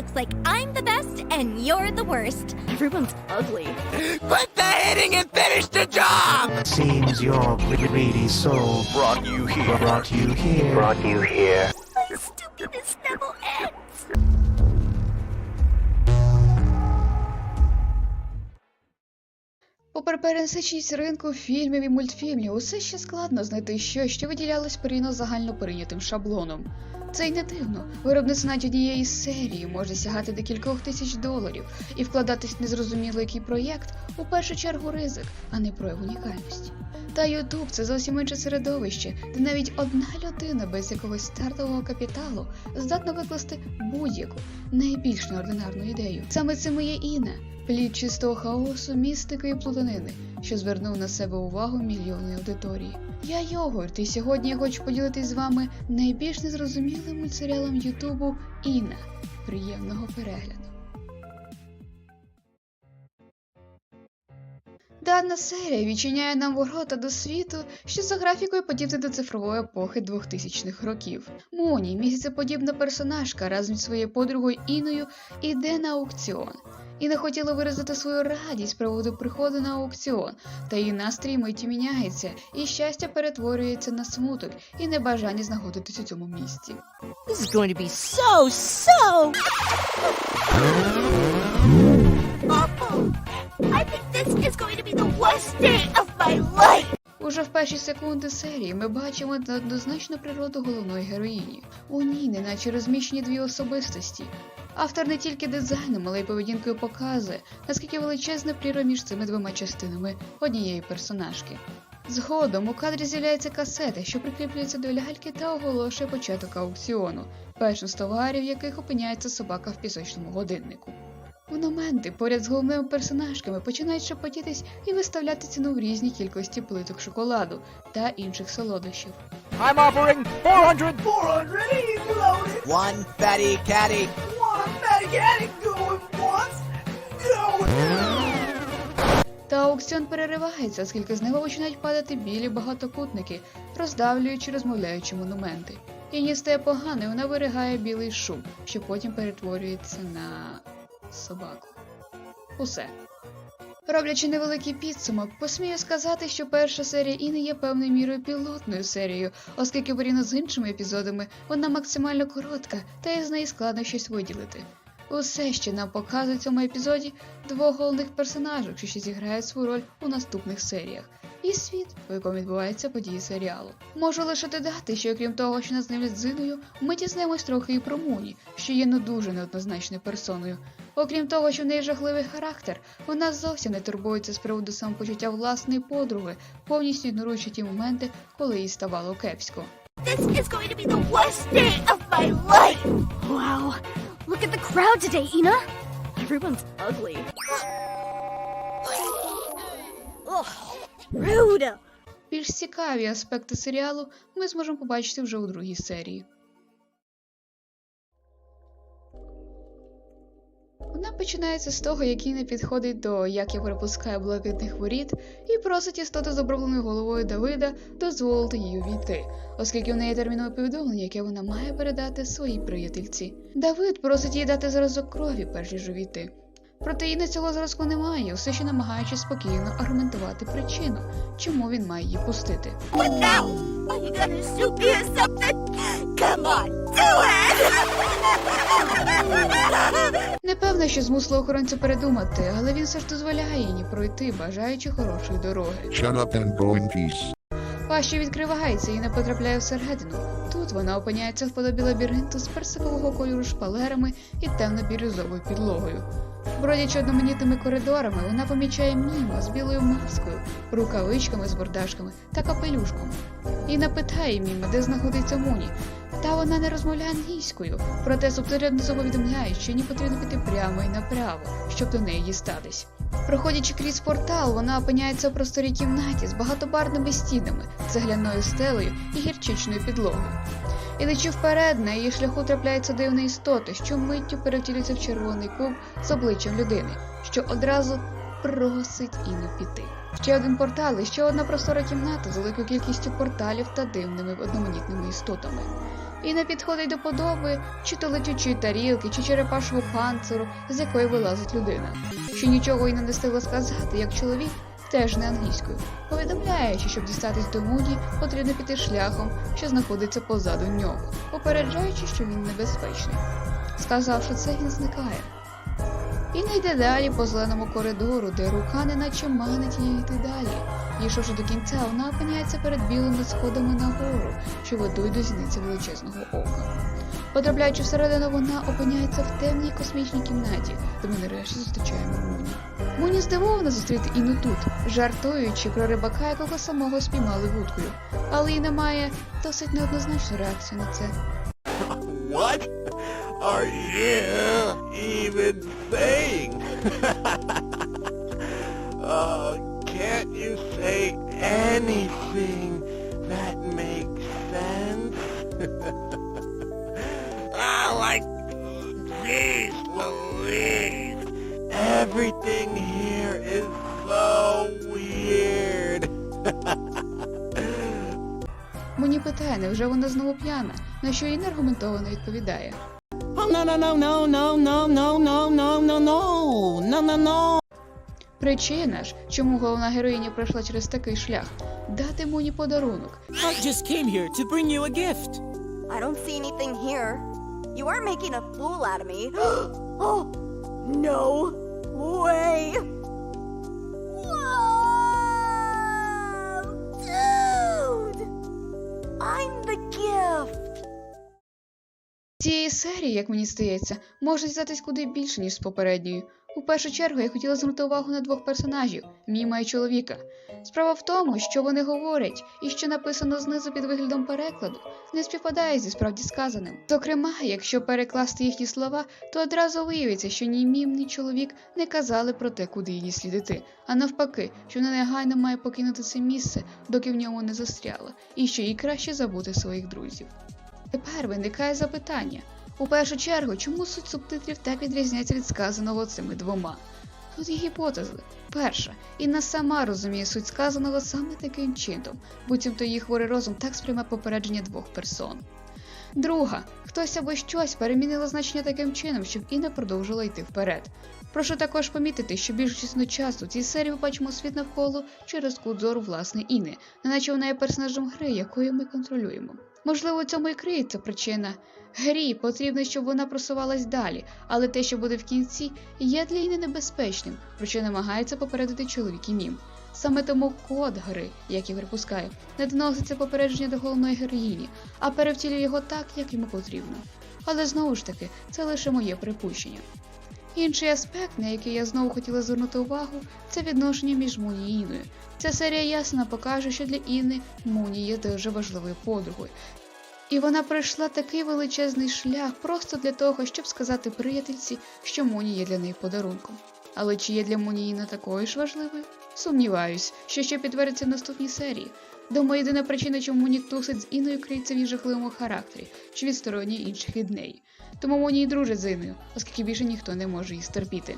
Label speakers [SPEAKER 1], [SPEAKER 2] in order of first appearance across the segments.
[SPEAKER 1] looks like I'm the best and you're the worst. Everyone's ugly.
[SPEAKER 2] Quit the hitting and finish the job!
[SPEAKER 3] Seems your greedy soul
[SPEAKER 2] Brought you here.
[SPEAKER 3] brought you here.
[SPEAKER 2] Brought you here.
[SPEAKER 4] Попри перенасиченість ринку фільмів і мультфільмів, усе ще складно знайти щось, що виділялось порівняно загально прийнятим шаблоном. Це й не дивно. Виробництво навіть однієї серії може сягати до кількох тисяч доларів, і вкладатись в незрозуміло який проєкт у першу чергу ризик, а не прояв унікальності. Та Ютуб це зовсім інше середовище, де навіть одна людина без якогось стартового капіталу здатна викласти будь-яку найбільш неординарну ідею. Саме цим і є плід чистого хаосу, містики і плутанини, що звернув на себе увагу мільйонної аудиторії. Я Йогурт, і сьогодні я хочу поділитись з вами найбільш незрозумілим мультсеріалом Ютубу Іна. Приємного перегляду. Дана серія відчиняє нам ворота до світу, що за графікою подібне до цифрової епохи 2000-х років. Моні, місяцеподібна персонажка разом зі своєю подругою Іною іде на аукціон. Іна хотіла виразити свою радість з приводу приходу на аукціон, та її настрій миті міняється, і щастя перетворюється на смуток і небажання знаходитись у цьому місці.
[SPEAKER 5] This is going to be so, so
[SPEAKER 1] Awful. I think this is going to be the worst day of my life.
[SPEAKER 4] Уже в перші секунди серії ми бачимо неоднозначну природу головної героїні. У ній неначе розміщені дві особистості. Автор не тільки дизайном, але й поведінкою показує, наскільки величезна прірва між цими двома частинами однієї персонажки. Згодом у кадрі з'являється касета, що прикріплюється до ляльки та оголошує початок аукціону, першим з товарів яких опиняється собака в пісочному годиннику. Монументи поряд з головними персонажками починають шепотітись і виставляти ціну в різній кількості плиток шоколаду та інших солодощів.
[SPEAKER 2] I'm offering 400. 400. One fatty caddy. Caddy going once.
[SPEAKER 4] Та аукціон переривається, оскільки з нього починають падати білі багатокутники, роздавлюючи розмовляючі монументи. Іні стає погано, і вона виригає білий шум, що потім перетворюється на собаку. Усе. Роблячи невеликий підсумок, посмію сказати, що перша серія Іни є певною мірою пілотною серією, оскільки порівняно з іншими епізодами вона максимально коротка, та із неї складно щось виділити. Усе, що нам показують в цьому епізоді, двох головних персонажів, що ще зіграють свою роль у наступних серіях, і світ, у якому відбуваються події серіалу. Можу лише додати, що окрім того, що нас знайомлять з Зиною, ми дізнаємось трохи і про Муні, що є не дуже неоднозначною персоною. Окрім того, що в неї жахливий характер, вона зовсім не турбується з приводу самопочуття власної подруги, повністю ігноруючи ті моменти, коли їй ставало кепсько.
[SPEAKER 1] This is going to be the worst day of my life. Wow. Look at the crowd today, Ina. Everyone's ugly. Ugh. Rude.
[SPEAKER 4] Більш цікаві аспекти серіалу ми зможемо побачити вже у другій серії. Вона починається з того, як Іна підходить до як я перепускаю блакитних воріт, і просить істоту з обробленою головою Давида дозволити їй увійти, оскільки в неї термінове повідомлення, яке вона має передати своїй приятельці. Давид просить їй дати зразок крові, перш ніж увійти. Проте Іна цього зразку немає, все ще намагаючись спокійно аргументувати причину, чому він має її пустити.
[SPEAKER 1] Come on, do it!
[SPEAKER 4] Не певна, що змусило охоронця передумати, але він все ж дозволяє їй пройти, бажаючи хорошої дороги.
[SPEAKER 6] Shut up and go in peace.
[SPEAKER 4] Паща відкривається і не потрапляє всередину. Тут вона опиняється в подобі лабіринту з персикового кольору шпалерами і темно-бірюзовою підлогою. Бродячи одноманітними коридорами, вона помічає Мімо з білою маскою, рукавичками з бордашками та капелюшком. Іна питає Мімо, де знаходиться Муні, та вона не розмовляє англійською, проте субтитрівницю повідомляють, що їй потрібно піти прямо і направо, щоб до неї дістатись. Проходячи крізь портал, вона опиняється у просторій кімнаті з багатобарвними стінами, цегляною стелею і гірчичною підлогою. Ідучи вперед, на її шляху трапляється дивна істота, що миттю перевтілюється в червоний куб з обличчям людини, що одразу просить Іну піти. Ще один портал і ще одна простора кімната з великою кількістю порталів та дивними одноманітними істотами. і не підходить до подоби чи то летючої тарілки, чи черепашого панциру, з якої вилазить людина. Що нічого й не встигла сказати, як чоловік, теж не англійською, повідомляє, що щоб дістатись до Муді, потрібно піти шляхом, що знаходиться позаду нього, попереджаючи, що він небезпечний. Сказавши це, він зникає. І не йде далі по зеленому коридору, де рука неначе манить її йти далі. Дійшовши до кінця, вона опиняється перед білими сходами нагору, що ведуть до зіниці величезного ока. Потрапляючи всередину, вона опиняється в темній космічній кімнаті, де ми нарешті зустрічаємо Муні. Муні здивована зустріти Іну тут, жартуючи про рибака, якого самого спіймали вудкою. Але і немає досить неоднозначну реакцію на це.
[SPEAKER 2] What are you even saying? uh, can't you say anything that makes sense?
[SPEAKER 4] Але невже вона знову п'яна? На що Інна неаргументовано відповідає? Причина ж, чому головна героїня пройшла через такий шлях дати Муні подарунок.
[SPEAKER 5] You
[SPEAKER 7] are making a fool out of me.
[SPEAKER 1] oh, no way!
[SPEAKER 4] Цієї серії, як мені здається, може дізнатись куди більше, ніж з попередньої. У першу чергу я хотіла звернути увагу на двох персонажів Міма і чоловіка. Справа в тому, що вони говорять, і що написано знизу під виглядом перекладу, не співпадає зі справді сказаним. Зокрема, якщо перекласти їхні слова, то одразу виявиться, що ні мім, ні чоловік не казали про те, куди її слід іти, а навпаки, що вона негайно має покинути це місце, доки в ньому не застряла, і що їй краще забути своїх друзів. Тепер виникає запитання. У першу чергу, чому суть субтитрів так відрізняється від сказаного цими двома? Тут є гіпотези. Перша, Інна сама розуміє суть сказаного саме таким чином, буцімто її хворий розум так сприйме попередження двох персон. Друга, хтось або щось перемінило значення таким чином, щоб Інна продовжила йти вперед. Прошу також помітити, що більшу частину часу цій серії ми бачимо світ навколо через кут зору власне Іни, неначе вона є персонажем гри, якою ми контролюємо. Можливо, цьому і криється причина. Грі потрібно, щоб вона просувалась далі, але те, що буде в кінці, є для Іни небезпечним, про що намагається попередити чоловік і мім. Саме тому код гри, як я припускаю, не доноситься попередження до головної героїні, а перевтілює його так, як йому потрібно. Але знову ж таки, це лише моє припущення. Інший аспект, на який я знову хотіла звернути увагу, це відношення між Муні і Іною. Ця серія ясно покаже, що для Інни Муні є дуже важливою подругою. І вона пройшла такий величезний шлях просто для того, щоб сказати приятельці, що Муні є для неї подарунком. Але чи є для Муні Інна такою ж важливою? Сумніваюсь, що ще підтвердиться в наступній серії. Думаю, єдина причина, чому Муні тусить з Інною, криється в її жахливому характері чи відсторонює інших від неї. Тому Муні і дружить з Інною, оскільки більше ніхто не може її стерпіти.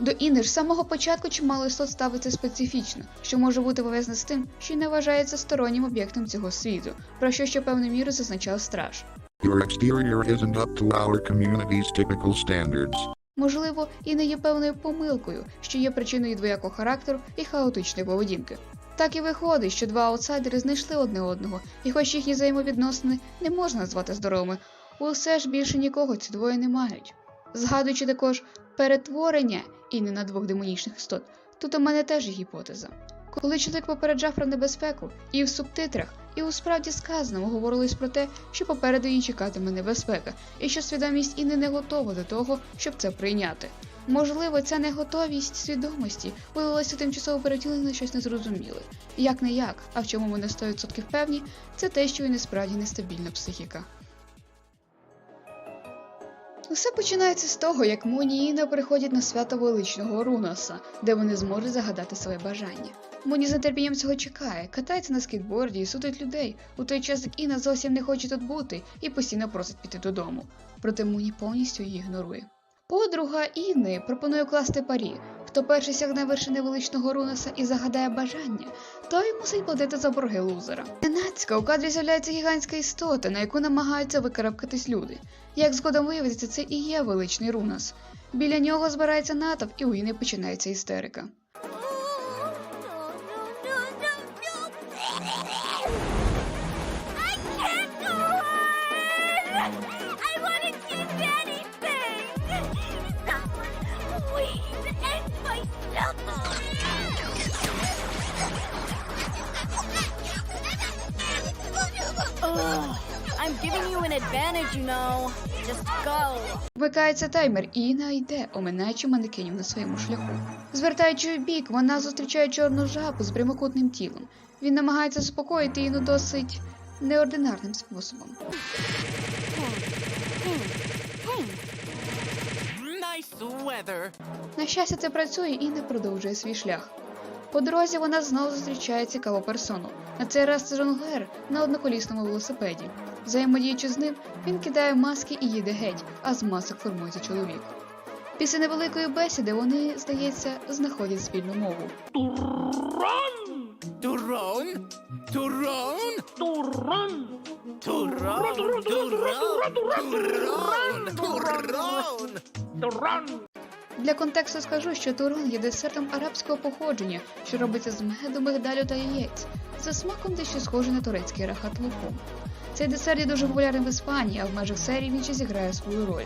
[SPEAKER 4] До Інни ж з самого початку чимало істот ставиться специфічно, що може бути пов'язане з тим, що й не вважається стороннім об'єктом цього світу, про що ще певною мірою зазначав страж.
[SPEAKER 6] Your exterior isn't up to our community's typical standards.
[SPEAKER 4] Можливо, і не є певною помилкою, що є причиною двоякого характеру і хаотичної поведінки. Так і виходить, що два аутсайдери знайшли одне одного, і хоч їхні взаємовідносини не можна назвати здоровими, усе ж більше нікого ці двоє не мають. Згадуючи також перетворення і не на двох демонічних істот, тут у мене теж є гіпотеза. Коли чоловік попереджав про небезпеку, і в субтитрах, і у справді сказаному говорилось про те, що попереду її чекатиме небезпека, і що свідомість Інни не готова до того, щоб це прийняти. Можливо, ця неготовість свідомості виявилася тимчасово перетілення на щось незрозуміле. Як не як, а в чому ми на 100% певні, це те, що і насправді нестабільна психіка. Усе починається з того, як Моні і Інна приходять на свято величного Рунаса, де вони зможуть загадати своє бажання. Моні з нетерпінням цього чекає, катається на скейтборді і судить людей, у той час як Інна зовсім не хоче тут бути і постійно просить піти додому. Проте Моні повністю її ігнорує. Подруга Інни пропонує класти парі. Хто перший сягне вершини величного Рунаса і загадає бажання, той мусить платити за борги лузера. Ненацька у кадрі з'являється гігантська істота, на яку намагаються викарабкатись люди. Як згодом виявиться, це і є величний Рунас. Біля нього збирається натовп, і у Іни починається істерика.
[SPEAKER 8] I'm giving you an advantage, you know. Just go.
[SPEAKER 4] Вмикається таймер, і Іна йде, оминаючи манекенів на своєму шляху. Звертаючи в бік, вона зустрічає чорну жабу з прямокутним тілом. Він намагається заспокоїти Іну досить неординарним способом.
[SPEAKER 5] Nice weather.
[SPEAKER 4] На щастя, це працює і не продовжує свій шлях. По дорозі вона знову зустрічає цікаву персону. На цей раз це жонглер на одноколісному велосипеді. Взаємодіючи з ним, він кидає маски і їде геть, а з масок формується чоловік. Після невеликої бесіди вони, здається, знаходять спільну мову.
[SPEAKER 5] Turron? Turron? Turron? Turron? Turron? Turron?
[SPEAKER 4] Для контексту скажу, що турон є десертом арабського походження, що робиться з меду, мигдалю та яєць. За смаком дещо схоже на турецький рахат лукум. Цей десерт є дуже популярним в Іспанії, а в межах серії він ще зіграє свою роль.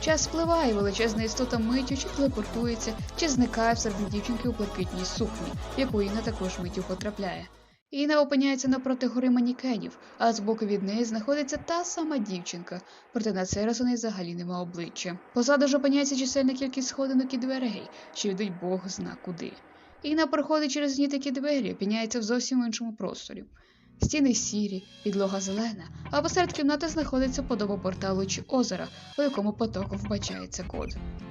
[SPEAKER 4] Час спливає, величезна істота миттю чи телепортується, чи зникає всередині дівчинки у блакитній сукні, в яку Інна також миттю потрапляє. Інна опиняється напроти гори манікенів, а збоку від неї знаходиться та сама дівчинка, проте на цей раз у неї взагалі нема обличчя. Позаду ж опиняється чисельна кількість сходинок і дверей, що йдуть Бог зна куди. Інна проходить через ні такі двері, опиняється в зовсім іншому просторі. Стіни сірі, підлога зелена, а посеред кімнати знаходиться подоба порталу чи озера, у якому потоком вбачається код.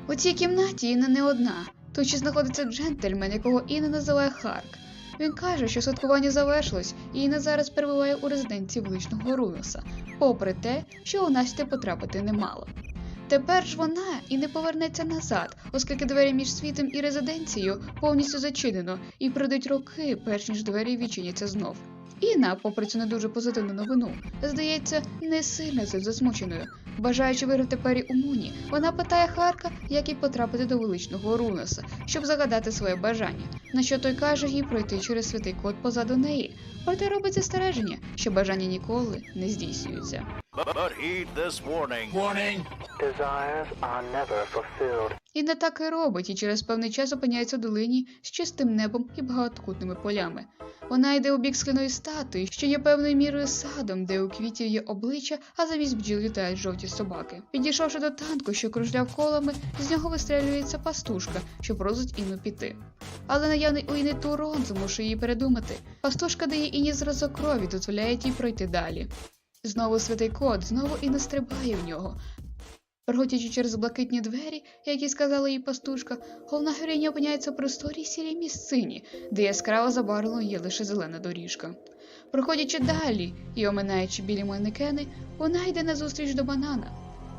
[SPEAKER 4] У цій кімнаті Інна не одна. Тут ще знаходиться джентльмен, якого Інна називає Харк. Він каже, що святкування завершилось, і Інна зараз перебуває у резиденції величного Рунуса, попри те, що у Насті потрапити немало. Тепер ж вона і не повернеться назад, оскільки двері між світом і резиденцією повністю зачинено, і пройдуть роки, перш ніж двері відчиняться знов. Інна, попри цю не дуже позитивну новину, здається, не сильно цим засмученою. Бажаючи виграти пері у Муні, вона питає Харка, як їй потрапити до величного Рунаса, щоб загадати своє бажання. На що той каже їй пройти через святий код позаду неї. Проте робить застереження, що бажання ніколи не здійснюються.
[SPEAKER 9] But heed this warning.
[SPEAKER 5] Warning.
[SPEAKER 3] Desires are never fulfilled.
[SPEAKER 4] І не так і робить, і через певний час опиняється у долині з чистим небом і багатокутними полями. Вона йде у бік скляної статуї, що є певною мірою садом, де у квітів є обличчя, а замість бджіл літають жовті собаки. Підійшовши до танку, що кружляв колами, з нього вистрелюється пастушка, що просить Інну піти. Але наявний у Іни Турон змушує її передумати. Пастушка дає Іні зразок крові, дозволяє їй пройти далі. Знову святий код, знову і не стрибає в нього. Проходячи через блакитні двері, як і сказала їй пастушка, головна героїня опиняється в просторій сірій місцині, де яскраво забарвлено є лише зелена доріжка. Проходячи далі і оминаючи білі манекени, вона йде назустріч до банана.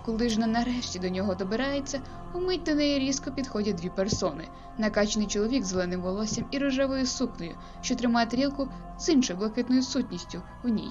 [SPEAKER 4] Коли ж вона нарешті до нього добирається, умить до неї різко підходять дві персони: накачаний чоловік з зеленим волоссям і рожевою сукнею, що тримає тарілку з іншою блакитною сутністю у ній.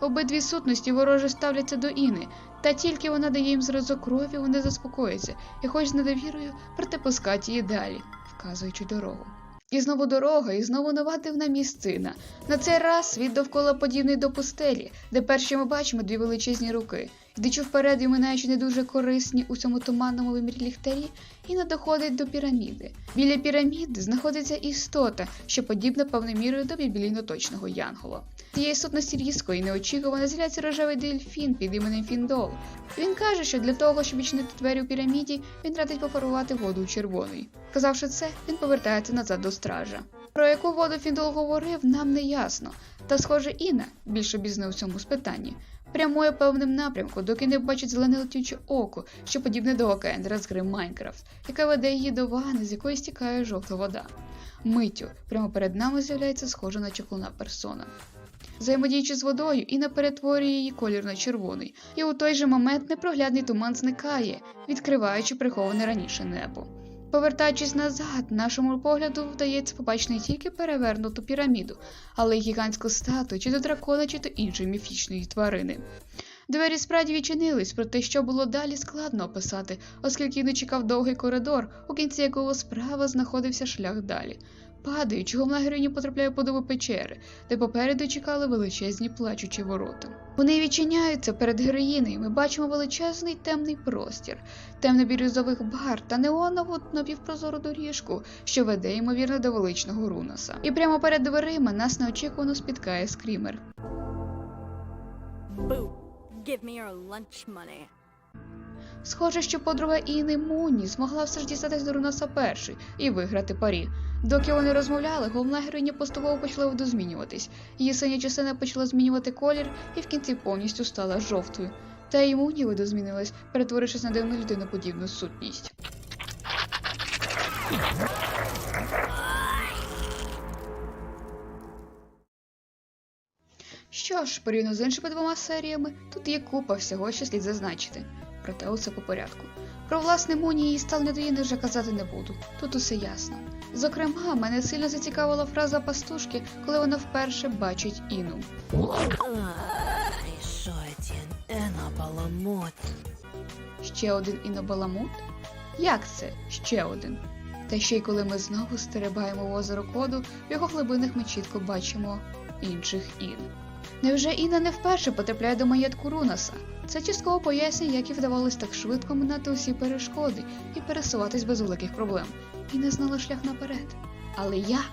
[SPEAKER 4] Обидві сутності вороже ставляться до Іни, та тільки вона дає їм зразок крові, вони заспокояться і, хоч з недовірою, проте пускать її далі, вказуючи дорогу. І знову дорога, і знову нова дивна місцина. На цей раз світ довкола подібний до пустелі, де перші ми бачимо дві величезні руки. Йдучи вперед і минаючи не дуже корисні у цьому туманному вимірі ліхтарі, Іна доходить до піраміди. Біля піраміди знаходиться істота, що подібна певною мірою до біблійно-точного янгола. Цієї сутності різко і неочікувано з'являється рожевий дельфін під іменем Фіндол. Він каже, що для того, щоб відчинити двері у піраміді, він радить пофарувати воду у червоний. Сказавши це, він повертається назад до стража. Про яку воду Фіндол говорив, нам не ясно. Та, схоже, Інна, більше обізна у цьому спитанні, прямує певним напрямку, доки не бачить зелене летюче око, що подібне до ока з гри Майнкрафт, яка веде її до вани, з якої стікає жовта вода. Миттю прямо перед нами з'являється схожа на чаклуна персона. Взаємодіючи з водою, Інна перетворює її колір на червоний, і у той же момент непроглядний туман зникає, відкриваючи приховане раніше небо. Повертаючись назад, нашому погляду вдається побачити не тільки перевернуту піраміду, але й гігантську статую, чи то дракона, чи то іншої міфічної тварини. Двері справді відчинились, проте що було далі складно описати, оскільки не чекав довгий коридор, у кінці якого справа знаходився шлях далі. Падаючи, головна героїня потрапляє по добу печери, де попереду чекали величезні плачучі ворота. Вони відчиняються перед героїною. Ми бачимо величезний темний простір, темно-бірюзових бар та неонову напівпрозору доріжку, що веде ймовірно до величного Рунаса. І прямо перед дверима нас неочікувано спіткає скрімер.
[SPEAKER 8] Boo. Give me your lunch money.
[SPEAKER 4] Схоже, що подруга Іни Муні змогла все ж дістатись до Рунаса перший і виграти парі. Доки вони розмовляли, головна героїня поступово почала видозмінюватись. Її синя частина почала змінювати колір і в кінці повністю стала жовтою. Та й Муні видозмінилась, перетворившись на дивну людиноподібну сутність. Що ж, порівняно з іншими двома серіями, тут є купа всього, що слід зазначити. Проте усе по порядку. Про власне Муні і ставлення до Іни вже казати не буду. Тут усе ясно. Зокрема, мене сильно зацікавила фраза пастушки, коли вона вперше бачить Іну. Ще один інобаламут? Як це ще один? Та ще й коли ми знову стеребаємо в озеро коду, в його глибинах ми чітко бачимо інших ін. Невже Інна не вперше потрапляє до маєтку Рунаса? Це частково пояснює, як і вдавалось так швидко минати усі перешкоди і пересуватись без великих проблем. І не знала шлях наперед. Але як?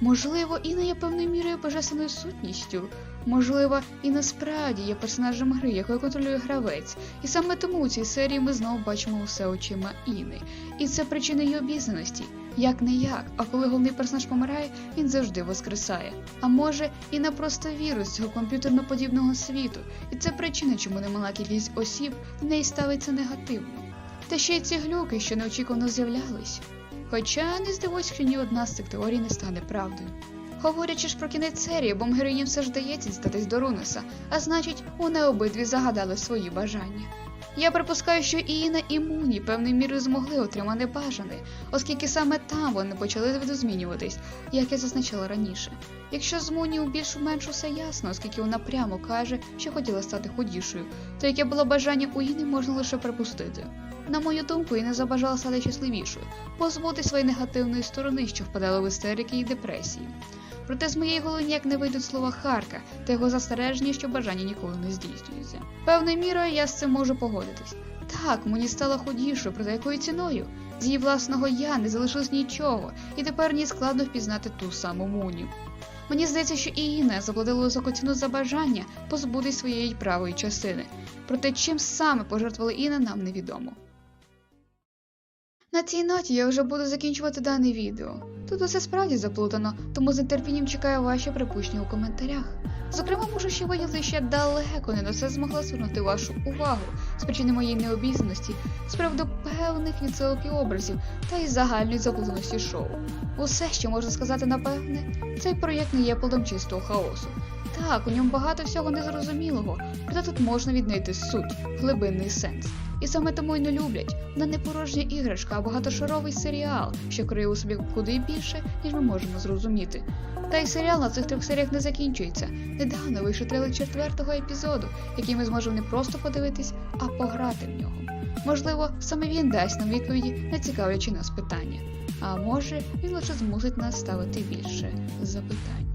[SPEAKER 4] Можливо, Інна є певною мірою божественною сутністю. Можливо, і насправді є персонажем гри, якою контролює гравець. І саме тому у цій серії ми знову бачимо усе очима Іни. І це причина її обізнаності. Як не як, а коли головний персонаж помирає, він завжди воскресає. А може, Інна просто вірус цього комп'ютерно-подібного світу, і це причина, чому немала кількість осіб до неї ставиться негативно. Та ще й ці глюки, що неочікувано з'являлись. Хоча не здивуюсь, що ні одна з цих теорій не стане правдою. Говорячи ж про кінець серії, бо все ж дається дістатись до Рунеса, а значить, вони обидві загадали свої бажання. Я припускаю, що і Інна і Муні певною мірою змогли отримати бажане, оскільки саме там вони почали видозмінюватись, як я зазначала раніше. Якщо з Муні у більш-менш усе ясно, оскільки вона прямо каже, що хотіла стати худішою, то яке було бажання у Іни можна лише припустити. На мою думку, Інна забажала стати щасливішою, позбути своєї негативної сторони, що впадала в істерики і депресії. Проте з моєї голови ніяк не вийдуть слова Харка та його застереження, що бажання ніколи не здійснюється. Певною мірою я з цим можу погодитись. Так, мені стало худішою, проте якою ціною? З її власного я не залишилось нічого, і тепер мені складно впізнати ту саму Муню. Мені здається, що і Інна заплатила високу ціну за бажання позбутись своєї правої частини. Проте чим саме пожертвувала Інна, нам невідомо. На цій ноті я вже буду закінчувати дане відео. Тут усе справді заплутано, тому з нетерпінням чекаю ваші припущення у коментарях. Зокрема, можу ще виділити, я далеко не на все змогла звернути вашу увагу з причини моєї необізнаності з приводу певних відсилок і образів та із загальної заплутаності шоу. Усе, що можна сказати напевне, цей проєкт не є плодом чистого хаосу. Так, у ньому багато всього незрозумілого, проте тут можна віднайти суть, глибинний сенс. І саме тому й не люблять на не порожня іграшка, а багатошаровий серіал, що криє у собі куди більше, ніж ми можемо зрозуміти. Та й серіал на цих трьох серіях не закінчується. Недавно вийшов трейлер четвертого епізоду, який ми зможемо не просто подивитись, а пограти в нього. Можливо, саме він дасть нам відповіді на цікавлячі нас питання. А може, він лише змусить нас ставити більше запитань.